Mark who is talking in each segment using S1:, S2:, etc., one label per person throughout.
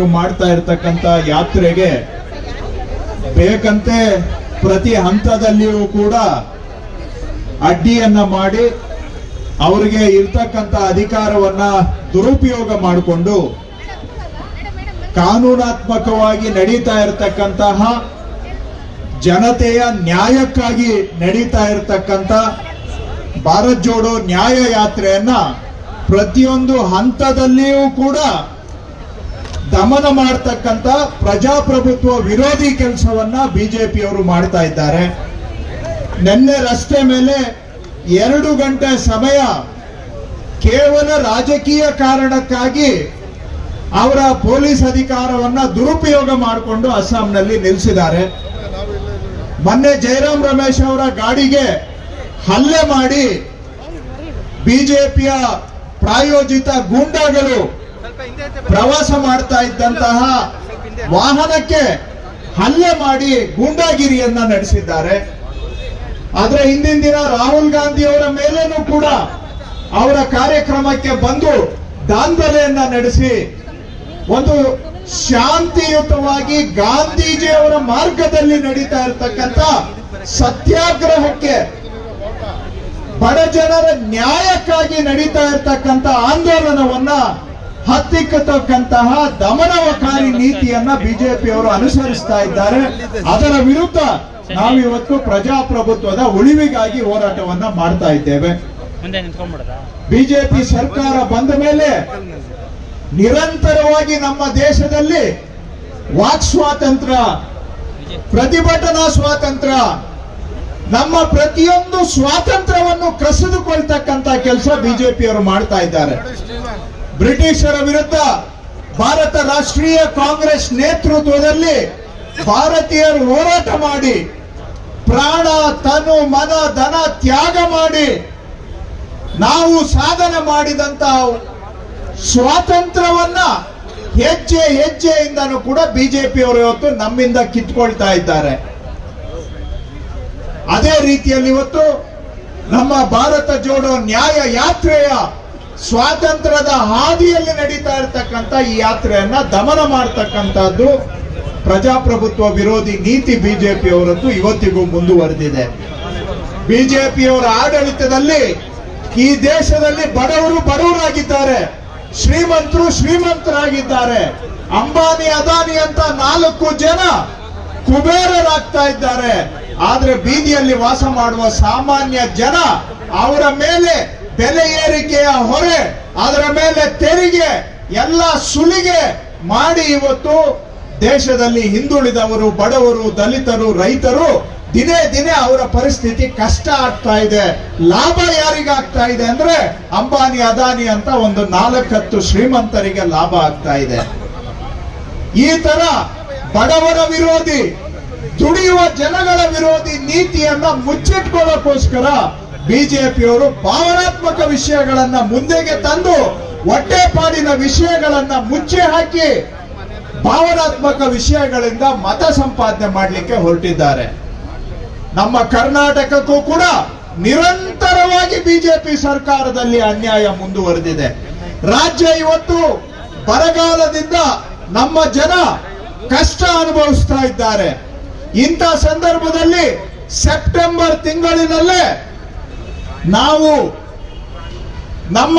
S1: ಅವರು ಮಾಡ್ತಾ ಇರ್ತಕ್ಕಂಥ ಯಾತ್ರೆಗೆ ಬೇಕಂತೆ ಪ್ರತಿ ಹಂತದಲ್ಲಿಯೂ ಕೂಡ ಅಡ್ಡಿಯನ್ನ ಮಾಡಿ ಅವರಿಗೆ ಇರ್ತಕ್ಕಂಥ ಅಧಿಕಾರವನ್ನ ದುರುಪಯೋಗ ಮಾಡಿಕೊಂಡು ಕಾನೂನಾತ್ಮಕವಾಗಿ ನಡೀತಾ ಇರತಕ್ಕಂತಹ ಜನತೆಯ ನ್ಯಾಯಕ್ಕಾಗಿ ನಡೀತಾ ಇರತಕ್ಕಂತ ಭಾರತ್ ಜೋಡೋ ನ್ಯಾಯ ಯಾತ್ರೆಯನ್ನ ಪ್ರತಿಯೊಂದು ಹಂತದಲ್ಲಿಯೂ ಕೂಡ ದಮನ ಮಾಡತಕ್ಕಂತ ಪ್ರಜಾಪ್ರಭುತ್ವ ವಿರೋಧಿ ಕೆಲಸವನ್ನ ಬಿಜೆಪಿಯವರು ಮಾಡ್ತಾ ಇದ್ದಾರೆ. ನಿನ್ನೆ ರಸ್ತೆ ಮೇಲೆ ಎರಡು ಗಂಟೆ ಸಮಯ ಕೇವಲ ರಾಜಕೀಯ ಕಾರಣಕ್ಕಾಗಿ ಅವರ ಪೊಲೀಸ್ ಅಧಿಕಾರವನ್ನ ದುರುಪಯೋಗ ಮಾಡಿಕೊಂಡು ಅಸ್ಸಾಂನಲ್ಲಿ ನಿಲ್ಲಿಸಿದ್ದಾರೆ. ಮೊನ್ನೆ ಜಯರಾಮ್ ರಮೇಶ್ ಅವರ ಗಾಡಿಗೆ ಹಲ್ಲೆ ಮಾಡಿ ಬಿಜೆಪಿಯ ಪ್ರಾಯೋಜಿತ ಗೂಂಡಾಗಳು ಪ್ರವಾಸ ಮಾಡ್ತಾ ಇದ್ದಂತಹ ವಾಹನಕ್ಕೆ ಹಲ್ಲೆ ಮಾಡಿ ಗೂಂಡಾಗಿರಿಯನ್ನ ನಡೆಸಿದ್ದಾರೆ. ಆದ್ರೆ ಹಿಂದಿನ ದಿನ ರಾಹುಲ್ ಗಾಂಧಿ ಅವರ ಮೇಲೇನೂ ಕೂಡ ಅವರ ಕಾರ್ಯಕ್ರಮಕ್ಕೆ ಬಂದು ದಾಂಧಲೆಯನ್ನ ನಡೆಸಿ ಒಂದು ಶಾಂತಿಯುತವಾಗಿ ಗಾಂಧೀಜಿ ಅವರ ಮಾರ್ಗದಲ್ಲಿ ನಡೀತಾ ಇರತಕ್ಕಂತ ಸತ್ಯಾಗ್ರಹಕ್ಕೆ ಬಡ ಜನರ ನ್ಯಾಯಕ್ಕಾಗಿ ನಡೀತಾ ಇರತಕ್ಕಂತ ಆಂದೋಲನವನ್ನ ಹತ್ತಿಕ್ಕತಕ್ಕಂತಹ ದಮನವಕಾರಿ ನೀತಿಯನ್ನ ಬಿಜೆಪಿಯವರು ಅನುಸರಿಸ್ತಾ ಇದ್ದಾರೆ. ಅದರ ವಿರುದ್ಧ ನಾವಿವತ್ತು ಪ್ರಜಾಪ್ರಭುತ್ವದ ಉಳಿವಿಗಾಗಿ ಹೋರಾಟವನ್ನ ಮಾಡ್ತಾ ಇದ್ದೇವೆ. ಬಿಜೆಪಿ ಸರ್ಕಾರ ಬಂದ ಮೇಲೆ ನಿರಂತರವಾಗಿ ನಮ್ಮ ದೇಶದಲ್ಲಿ ವಾಕ್ ಸ್ವಾತಂತ್ರ್ಯ ಪ್ರತಿಭಟನಾ ಸ್ವಾತಂತ್ರ್ಯ ನಮ್ಮ ಪ್ರತಿಯೊಂದು ಸ್ವಾತಂತ್ರ್ಯವನ್ನು ಕಸಿದುಕೊಳ್ತಕ್ಕಂತ ಕೆಲಸ ಬಿಜೆಪಿಯವರು ಮಾಡ್ತಾ ಇದ್ದಾರೆ. ಬ್ರಿಟಿಷರ ವಿರುದ್ಧ ಭಾರತ ರಾಷ್ಟ್ರೀಯ ಕಾಂಗ್ರೆಸ್ ನೇತೃತ್ವದಲ್ಲಿ ಭಾರತೀಯರು ಹೋರಾಟ ಮಾಡಿ, ಪ್ರಾಣ, ತನು, ಮನ, ಧನ ತ್ಯಾಗ ಮಾಡಿ, ನಾವು ಸಾಧನೆ ಮಾಡಿದಂತ ಸ್ವಾತಂತ್ರ್ಯವನ್ನ ಹೆಜ್ಜೆ ಹೆಜ್ಜೆಯಿಂದನೂ ಕೂಡ ಬಿಜೆಪಿಯವರು ಇವತ್ತು ನಮ್ಮಿಂದ ಕಿತ್ಕೊಳ್ತಾ ಇದ್ದಾರೆ. ಅದೇ ರೀತಿಯಲ್ಲಿ ಇವತ್ತು ನಮ್ಮ ಭಾರತ ಜೋಡೋ ನ್ಯಾಯ ಯಾತ್ರೆಯ ಸ್ವಾತಂತ್ರ್ಯದ ಹಾದಿಯಲ್ಲಿ ನಡೀತಾ ಇರತಕ್ಕಂತ ಈ ಯಾತ್ರೆಯನ್ನ ದಮನ ಮಾಡತಕ್ಕಂತದ್ದು ಪ್ರಜಾಪ್ರಭುತ್ವ ವಿರೋಧಿ ನೀತಿ ಬಿಜೆಪಿಯವರದ್ದು ಇವತ್ತಿಗೂ ಮುಂದುವರೆದಿದೆ. ಬಿಜೆಪಿಯವರ ಆಡಳಿತದಲ್ಲಿ ಈ ದೇಶದಲ್ಲಿ ಬಡವರು ಬಡವರಾಗಿದ್ದಾರೆ. ಶ್ರೀಮಂತರು ಶ್ರೀಮಂತರಾಗಿದ್ದಾರೆ. ಅಂಬಾನಿ, ಅದಾನಿ ಅಂತ ನಾಲ್ಕು ಜನ ಕುಬೇರರಾಗ್ತಾ ಇದ್ದಾರೆ. ಆದ್ರೆ ಬೀದಿಯಲ್ಲಿ ವಾಸ ಮಾಡುವ ಸಾಮಾನ್ಯ ಜನ ಅವರ ಮೇಲೆ ಬೆಲೆ ಏರಿಕೆಯ ಹೊರೆ, ಅದರ ಮೇಲೆ ತೆರಿಗೆ, ಎಲ್ಲ ಸುಲಿಗೆ ಮಾಡಿ ಇವತ್ತು ದೇಶದಲ್ಲಿ ಹಿಂದುಳಿದವರು, ಬಡವರು, ದಲಿತರು, ರೈತರು ದಿನೇ ದಿನೇ ಅವರ ಪರಿಸ್ಥಿತಿ ಕಷ್ಟ ಆಗ್ತಾ ಇದೆ. ಲಾಭ ಯಾರಿಗಾಗ್ತಾ ಇದೆ ಅಂದ್ರೆ ಅಂಬಾನಿ, ಅದಾನಿ ಅಂತ ಒಂದು ನಾಲ್ಕತ್ತು ಶ್ರೀಮಂತರಿಗೆ ಲಾಭ ಆಗ್ತಾ ಇದೆ. ಈ ತರ ಬಡವರ ವಿರೋಧಿ, ದುಡಿಯುವ ಜನಗಳ ವಿರೋಧಿ ನೀತಿಯನ್ನ ಮುಚ್ಚಿಟ್ಕೊಳ್ಳೋಕೋಸ್ಕರ ಬಿಜೆಪಿಯವರು ಭಾವನಾತ್ಮಕ ವಿಷಯಗಳನ್ನ ಮುಂದೆಗೆ ತಂದು ಹೊಟ್ಟೆಪಾಡಿನ ವಿಷಯಗಳನ್ನ ಮುಚ್ಚಿ ಹಾಕಿ ಭಾವನಾತ್ಮಕ ವಿಷಯಗಳಿಂದ ಮತ ಸಂಪಾದನೆ ಮಾಡಲಿಕ್ಕೆ ಹೊರಟಿದ್ದಾರೆ. ನಮ್ಮ ಕರ್ನಾಟಕಕ್ಕೂ ಕೂಡ ನಿರಂತರವಾಗಿ ಬಿಜೆಪಿ ಸರ್ಕಾರದಲ್ಲಿ ಅನ್ಯಾಯ ಮುಂದುವರೆದಿದೆ. ರಾಜ್ಯ ಇವತ್ತು ಬರಗಾಲದಿಂದ ನಮ್ಮ ಜನ ಕಷ್ಟ ಅನುಭವಿಸ್ತಾ ಇದ್ದಾರೆ. ಇಂಥ ಸಂದರ್ಭದಲ್ಲಿ ಸೆಪ್ಟೆಂಬರ್ ತಿಂಗಳಿನಲ್ಲೇ ನಾವು ನಮ್ಮ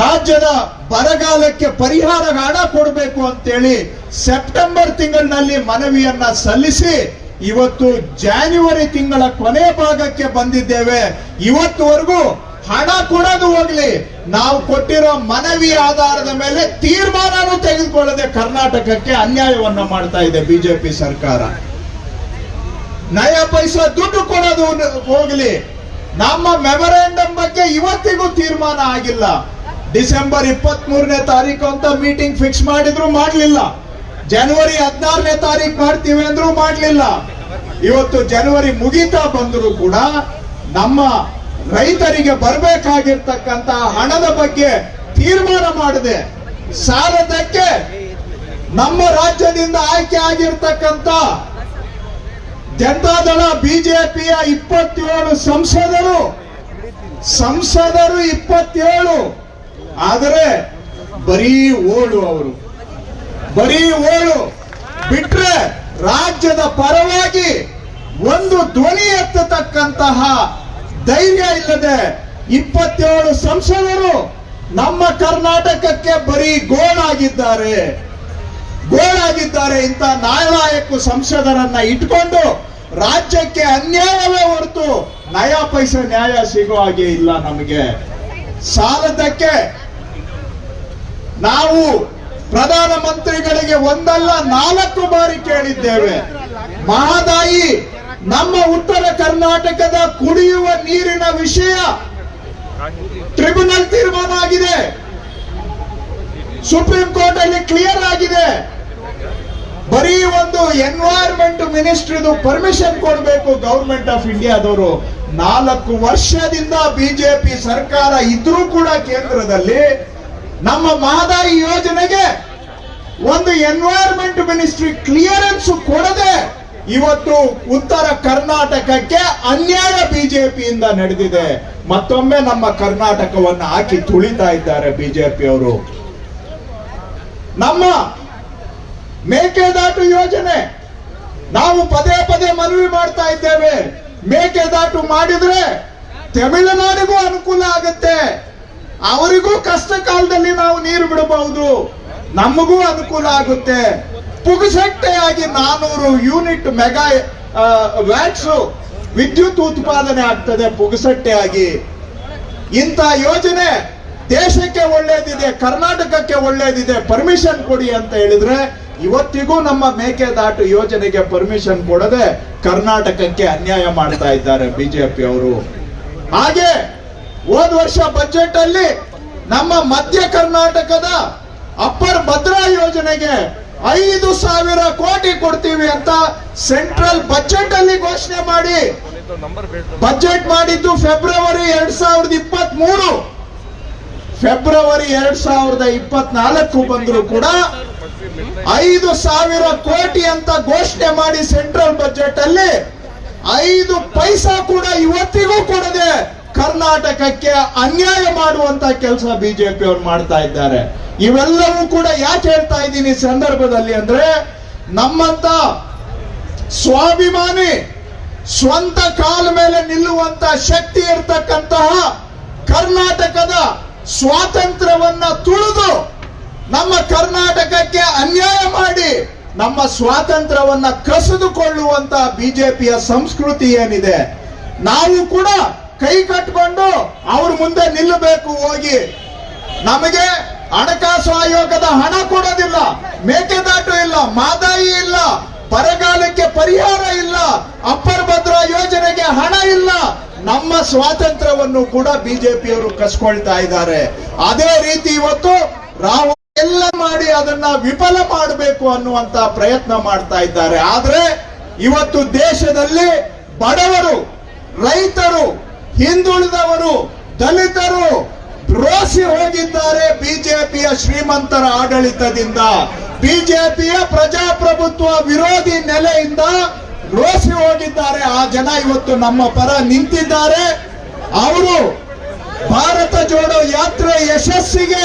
S1: ರಾಜ್ಯದ ಬರಗಾಲಕ್ಕೆ ಪರಿಹಾರ ಹಣ ಕೊಡಬೇಕು ಅಂತೇಳಿ ಸೆಪ್ಟೆಂಬರ್ ತಿಂಗಳಿನಲ್ಲಿ ಮನವಿಯನ್ನ ಸಲ್ಲಿಸಿ ಇವತ್ತು ಜಾನ್ಯುವರಿ ತಿಂಗಳ ಕೊನೆ ಭಾಗಕ್ಕೆ ಬಂದಿದ್ದೇವೆ. ಇವತ್ತುವರೆಗೂ ಹಣ ಕೊಡೋದು ಹೋಗ್ಲಿ. ನಾವು ಕೊಟ್ಟಿರೋ ಮನವಿ ಆಧಾರದ ಮೇಲೆ ತೀರ್ಮಾನನೂ ತೆಗೆದುಕೊಳ್ಳದೆ ಕರ್ನಾಟಕಕ್ಕೆ ಅನ್ಯಾಯವನ್ನ ಮಾಡ್ತಾ ಇದೆ ಬಿಜೆಪಿ ಸರ್ಕಾರ. ನಯ ಪೈಸಾ ದುಡ್ಡು ಕೊಡೋದು ಹೋಗ್ಲಿ. ನಮ್ಮ ಮೆಮೊರಾಂಡಮ್ ಬಗ್ಗೆ ಇವತ್ತಿಗೂ ತೀರ್ಮಾನ ಆಗಿಲ್ಲ. ಡಿಸೆಂಬರ್ ಇಪ್ಪತ್ತ್ ಮೂರನೇ ತಾರೀಕು ಅಂತ ಮೀಟಿಂಗ್ ಫಿಕ್ಸ್ ಮಾಡಿದ್ರು ಮಾಡ್ಲಿಲ್ಲ. ಜನವರಿ ಹದಿನಾರನೇ ತಾರೀಕು ಮಾಡ್ತೀವಿ ಅಂದ್ರೂ ಮಾಡ್ಲಿಲ್ಲ. ಇವತ್ತು ಜನವರಿ ಮುಗಿತಾ ಬಂದರೂ ಕೂಡ ನಮ್ಮ ರೈತರಿಗೆ ಬರಬೇಕಾಗಿರ್ತಕ್ಕಂತ ಹಣದ ಬಗ್ಗೆ ತೀರ್ಮಾನ ಮಾಡಿದೆ. ಸಾಲದಕ್ಕೆ ನಮ್ಮ ರಾಜ್ಯದಿಂದ ಆಯ್ಕೆ ಆಗಿರ್ತಕ್ಕಂತ ಜನತಾದಳ ಬಿಜೆಪಿಯ ಇಪ್ಪತ್ತೇಳು ಸಂಸದರು. ಸಂಸದರು ಇಪ್ಪತ್ತೇಳು. ಆದರೆ ಬರೀ ಓಳು ಅವರು. ಬರೀ ಓಳು. ಬಿಟ್ರೆ ರಾಜ್ಯದ ಪರವಾಗಿ ಒಂದು ಧ್ವನಿ ಎತ್ತತಕ್ಕಂತಹ ಧೈರ್ಯ ಇಲ್ಲದೆ ಇಪ್ಪತ್ತೇಳು ಸಂಸದರು ನಮ್ಮ ಕರ್ನಾಟಕಕ್ಕೆ ಬರೀ ಗೋಳಾಗಿದ್ದಾರೆ. ಗೋಳಾಗಿದ್ದಾರೆ ಇಂಥ ನಾಲಾಯಕ ಸಂಸದರನ್ನ ಇಟ್ಕೊಂಡು ರಾಜ್ಯಕ್ಕೆ ಅನ್ಯಾಯವೇ ಹೊರತು ನಯ ಪೈಸೆ ನ್ಯಾಯ ಸಿಗೋ ಹಾಗೆ ಇಲ್ಲ ನಮಗೆ. ಸಾಲದಕ್ಕೆ ನಾವು ಪ್ರಧಾನ ಮಂತ್ರಿಗಳಿಗೆ ಒಂದಲ್ಲ ನಾಲ್ಕು ಬಾರಿ ಕೇಳಿದ್ದೇವೆ. ಮಹದಾಯಿ, ನಮ್ಮ ಉತ್ತರ ಕರ್ನಾಟಕದ ಕುಡಿಯುವ ನೀರಿನ ವಿಷಯ ಟ್ರಿಬ್ಯುನಲ್ ತೀರ್ಮಾನ ಆಗಿದೆ. ಸುಪ್ರೀಂ ಕೋರ್ಟ್ ಅಲ್ಲಿ ಕ್ಲಿಯರ್ ಆಗಿದೆ. ಬರೀ ಒಂದು ಎನ್ವೈರ್ಮೆಂಟ್ ಮಿನಿಸ್ಟ್ರಿದು ಪರ್ಮಿಷನ್ ಕೊಡಬೇಕು ಗೌರ್ಮೆಂಟ್ ಆಫ್ ಇಂಡಿಯಾದವರು ನಾಲ್ಕು ವರ್ಷದಿಂದ ಬಿಜೆಪಿ ಸರ್ಕಾರ ಇದ್ರೂ ಕೂಡ ಕೇಂದ್ರದಲ್ಲಿ ನಮ್ಮ ಮಹದಾಯಿ ಯೋಜನೆಗೆ ಒಂದು ಎನ್ವೈರ್ಮೆಂಟ್ ಮಿನಿಸ್ಟ್ರಿ ಕ್ಲಿಯರೆನ್ಸ್ ಕೊಡದೆ ಇವತ್ತು ಉತ್ತರ ಕರ್ನಾಟಕಕ್ಕೆ ಅನ್ಯಾಯ ಬಿಜೆಪಿಯಿಂದ ನಡೆದಿದೆ. ಮತ್ತೊಮ್ಮೆ ನಮ್ಮ ಕರ್ನಾಟಕವನ್ನು ಹಾಕಿ ತುಳಿತಾ ಇದ್ದಾರೆ ಬಿಜೆಪಿ ಅವರು. ನಮ್ಮ ಮೇಕೆದಾಟು ಯೋಜನೆ. ನಾವು ಪದೇ ಪದೇ ಮನವಿ ಮಾಡ್ತಾ ಇದ್ದೇವೆ. ಮೇಕೆದಾಟು ಮಾಡಿದ್ರೆ ತಮಿಳುನಾಡಿಗೂ ಅನುಕೂಲ ಆಗುತ್ತೆ. ಅವರಿಗೂ ಕಷ್ಟ ಕಾಲದಲ್ಲಿ ನಾವು ನೀರು ಬಿಡಬಹುದು. ನಮಗೂ ಅನುಕೂಲ ಆಗುತ್ತೆ. ಪುಗಸಟ್ಟೆಯಾಗಿ ನಾನೂರು ಯೂನಿಟ್ ಮೆಗಾ ವ್ಯಾಟ್ಸ್ ವಿದ್ಯುತ್ ಉತ್ಪಾದನೆ ಆಗ್ತದೆ ಪುಗಸಟ್ಟೆಯಾಗಿ ಇಂಥ ಯೋಜನೆ ದೇಶಕ್ಕೆ ಒಳ್ಳೇದಿದೆ ಕರ್ನಾಟಕಕ್ಕೆ ಒಳ್ಳೇದಿದೆ ಪರ್ಮಿಷನ್ ಕೊಡಿ ಅಂತ ಹೇಳಿದ್ರೆ ಇವತ್ತಿಗೂ ನಮ್ಮ ಮೇಕೆದಾಟು ಯೋಜನೆಗೆ ಪರ್ಮಿಷನ್ ಕೊಡದೆ ಕರ್ನಾಟಕಕ್ಕೆ ಅನ್ಯಾಯ ಮಾಡ್ತಾ ಇದ್ದಾರೆ ಬಿಜೆಪಿ ಅವರು. ಹಾಗೆ ಹೋದ ವರ್ಷ ಬಜೆಟ್ ಅಲ್ಲಿ ನಮ್ಮ ಮಧ್ಯ ಕರ್ನಾಟಕದ ಅಪ್ಪರ್ ಭದ್ರಾ ಯೋಜನೆಗೆ ಐದು ಸಾವಿರ ಕೋಟಿ ಕೊಡ್ತೀವಿ ಅಂತ ಸೆಂಟ್ರಲ್ ಬಜೆಟ್ ಅಲ್ಲಿ ಘೋಷಣೆ ಮಾಡಿ. ಬಜೆಟ್ ಮಾಡಿದ್ದು ಫೆಬ್ರವರಿ ಎರಡ್ ಸಾವಿರದ ಇಪ್ಪತ್ತ್ ಮೂರು ಫೆಬ್ರವರಿ ಎರಡ್ ಸಾವಿರದ ಇಪ್ಪತ್ನಾಲ್ಕು ಬಂದರೂ ಕೂಡ ಐದು ಸಾವಿರ ಕೋಟಿ ಅಂತ ಘೋಷಣೆ ಮಾಡಿ ಸೆಂಟ್ರಲ್ ಬಜೆಟ್ ಅಲ್ಲಿ ಐದು ಪೈಸಾ ಕೂಡ ಇವತ್ತಿಗೂ ಕೊಡದೆ ಕರ್ನಾಟಕಕ್ಕೆ ಅನ್ಯಾಯ ಮಾಡುವಂತ ಕೆಲಸ ಬಿಜೆಪಿ ಅವರು ಮಾಡ್ತಾ ಇದ್ದಾರೆ. ಇವೆಲ್ಲವೂ ಕೂಡ ಯಾಕೆ ಹೇಳ್ತಾ ಇದ್ದೀನಿ ಸಂದರ್ಭದಲ್ಲಿ ಅಂದ್ರೆ ನಮ್ಮಂತ ಸ್ವಾಭಿಮಾನಿ ಸ್ವಂತ ಕಾಲ ಮೇಲೆ ನಿಲ್ಲುವಂತ ಶಕ್ತಿ ಇರ್ತಕ್ಕಂತಹ ಸ್ವಾತಂತ್ರ್ಯವನ್ನ ತುಳಿದು ನಮ್ಮ ಕರ್ನಾಟಕಕ್ಕೆ ಅನ್ಯಾಯ ಮಾಡಿ ನಮ್ಮ ಸ್ವಾತಂತ್ರ್ಯವನ್ನ ಕಸಿದುಕೊಳ್ಳುವಂತ ಬಿಜೆಪಿಯ ಸಂಸ್ಕೃತಿ ಏನಿದೆ, ನಾವು ಕೂಡ ಕೈ ಕಟ್ಕೊಂಡು ಅವ್ರ ಮುಂದೆ ನಿಲ್ಲಬೇಕು ಹೋಗಿ. ನಮಗೆ ಹಣಕಾಸು ಆಯೋಗದ ಹಣ ಕೊಡೋದಿಲ್ಲ, ಮೇಕೆದಾಟು ಇಲ್ಲ, ಮಾದಾಯಿ ಇಲ್ಲ, ಬರಗಾಲಕ್ಕೆ ಪರಿಹಾರ ಇಲ್ಲ, ಅಪ್ಪರ್ ಭದ್ರಾ ಯೋಜನೆಗೆ ಹಣ ಇಲ್ಲ ನಮ್ಮ ಸ್ವಾತಂತ್ರ್ಯವನ್ನು ಕೂಡ ಬಿಜೆಪಿಯವರು ಕಸ್ಕೊಳ್ತಾ ಇದ್ದಾರೆ. ಅದೇ ರೀತಿ ಇವತ್ತು ರಾಹುಲ್ ಎಲ್ಲ ಮಾಡಿ ಅದನ್ನ ವಿಫಲ ಮಾಡಬೇಕು ಅನ್ನುವಂತ ಪ್ರಯತ್ನ ಮಾಡ್ತಾ ಇದ್ದಾರೆ. ಆದ್ರೆ ಇವತ್ತು ದೇಶದಲ್ಲಿ ಬಡವರು, ರೈತರು, ಹಿಂದುಳಿದವರು, ದಲಿತರು ರೋಸಿ ಹೋಗಿದ್ದಾರೆ ಬಿಜೆಪಿಯ ಶ್ರೀಮಂತರ ಆಡಳಿತದಿಂದ. ಬಿಜೆಪಿಯ ಪ್ರಜಾಪ್ರಭುತ್ವ ವಿರೋಧಿ ನೆಲೆಯಿಂದ ರೋಸಿ ಹೋಗಿದ್ದಾರೆ. ಆ ಜನ ಇವತ್ತು ನಮ್ಮ ಪರ ನಿಂತಿದ್ದಾರೆ. ಅವರು ಭಾರತ ಜೋಡೋ ಯಾತ್ರೆ ಯಶಸ್ಸಿಗೆ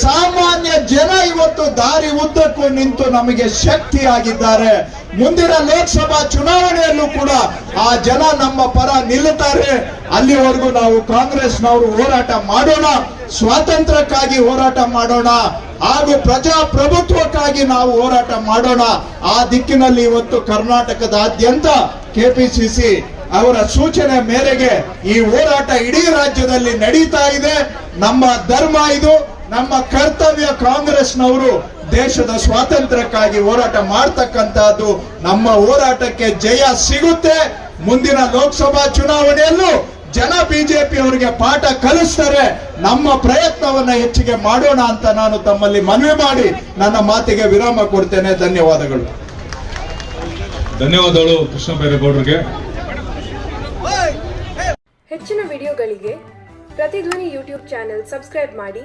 S1: ಸಾಮಾನ್ಯ ಜನ ಇವತ್ತು ದಾರಿ ಉದ್ದಕ್ಕೂ ನಿಂತು ನಮಗೆ ಶಕ್ತಿಯಾಗಿದ್ದಾರೆ. ಮುಂದಿನ ಲೋಕಸಭಾ ಚುನಾವಣೆಯಲ್ಲೂ ಕೂಡ ಆ ಜನ ನಮ್ಮ ಪರ ನಿಲ್ಲುತ್ತಾರೆ. ಅಲ್ಲಿವರೆಗೂ ನಾವು ಕಾಂಗ್ರೆಸ್ನವರು ಹೋರಾಟ ಮಾಡೋಣ, ಸ್ವಾತಂತ್ರ್ಯಕ್ಕಾಗಿ ಹೋರಾಟ ಮಾಡೋಣ, ಹಾಗೂ ಪ್ರಜಾಪ್ರಭುತ್ವಕ್ಕಾಗಿ ನಾವು ಹೋರಾಟ ಮಾಡೋಣ. ಆ ದಿಕ್ಕಿನಲ್ಲಿ ಇವತ್ತು ಕರ್ನಾಟಕದಾದ್ಯಂತ ಕೆಪಿಸಿಸಿ ಅವರ ಸೂಚನೆ ಮೇರೆಗೆ ಈ ಹೋರಾಟ ಇಡೀ ರಾಜ್ಯದಲ್ಲಿ ನಡೀತಾ ಇದೆ. ನಮ್ಮ ಧರ್ಮ ಇದು. ನಮ್ಮ ಕರ್ತವ್ಯ ಕಾಂಗ್ರೆಸ್ನವರು ದೇಶದ ಸ್ವಾತಂತ್ರ್ಯಕ್ಕಾಗಿ ಹೋರಾಟ ಮಾಡ್ತಕ್ಕಂತಹದ್ದು ನಮ್ಮ ಹೋರಾಟಕ್ಕೆ ಜಯ ಸಿಗುತ್ತೆ. ಮುಂದಿನ ಲೋಕಸಭಾ ಚುನಾವಣೆಯಲ್ಲೂ ಜನ ಬಿಜೆಪಿ ಅವರಿಗೆ ಪಾಠ ಕಲಿಸ್ತಾರೆ. ನಮ್ಮ ಪ್ರಯತ್ನವನ್ನ ಹೆಚ್ಚಿಗೆ ಮಾಡೋಣ ಅಂತ ನಾನು ತಮ್ಮಲ್ಲಿ ಮನವಿ ಮಾಡಿ ನನ್ನ ಮಾತಿಗೆ ವಿರಾಮ ಕೊಡ್ತೇನೆ. ಧನ್ಯವಾದಗಳು.
S2: ಧನ್ಯವಾದಗಳು ಕೃಷ್ಣ ಬೈರೇಗೌಡರಿಗೆ.
S3: ಹೆಚ್ಚಿನ ವಿಡಿಯೋಗಳಿಗೆ ಪ್ರತಿಧ್ವನಿ ಯೂಟ್ಯೂಬ್ ಚಾನೆಲ್ ಸಬ್ಸ್ಕ್ರೈಬ್ ಮಾಡಿ.